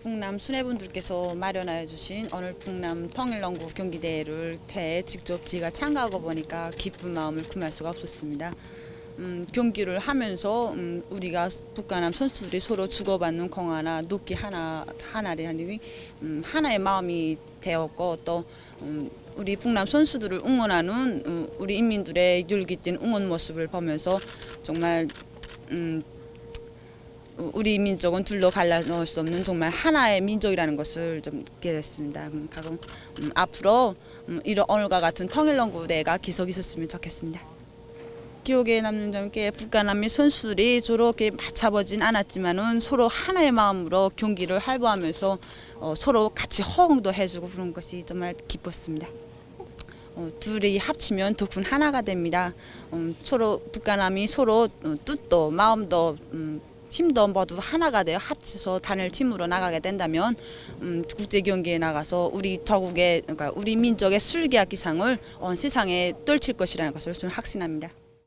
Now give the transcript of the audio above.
북남 수뇌분들께서 마련하여 주신 오늘 북남 통일농구 경기대회를 태 직접 제가 참가하고 보니까 기쁜 마음을 금할 수가 없었습니다. 음, 경기를 하면서 음, 우리가 북한남 선수들이 서로 주고받는 공 하나 눕기 하나 하나라니 음, 하나의 마음이 되었고 또 음, 우리 북남 선수들을 응원하는 음, 우리 인민들의 율기띤 응원 모습을 보면서 정말 음, 우리 민족은 둘로 갈라놓을 수 없는 정말 하나의 민족이라는 것을 좀 느끼게 됐습니다. 음, 가고 음, 앞으로 음, 이런 오늘과 같은 통일농구대가 계속 있었으면 좋겠습니다. 기억에 남는 점께 북한남미 선수들이 저렇게 맞잡아진 않았지만은 서로 하나의 마음으로 경기를 할보하면서 어, 서로 같이 호응도 해주고 그런 것이 정말 기뻤습니다. 어, 둘이 합치면 덕분 하나가 됩니다. 음, 서로 북한남이 서로 어, 뜻도 마음도 음, 팀도 모두 하나가 되어 합쳐서 단일 팀으로 나가게 된다면 음, 국제 경기에 나가서 우리 저국의 그러니까 우리 민족의 술기학 기상을 온 세상에 떨칠 것이라는 것을 저는 확신합니다.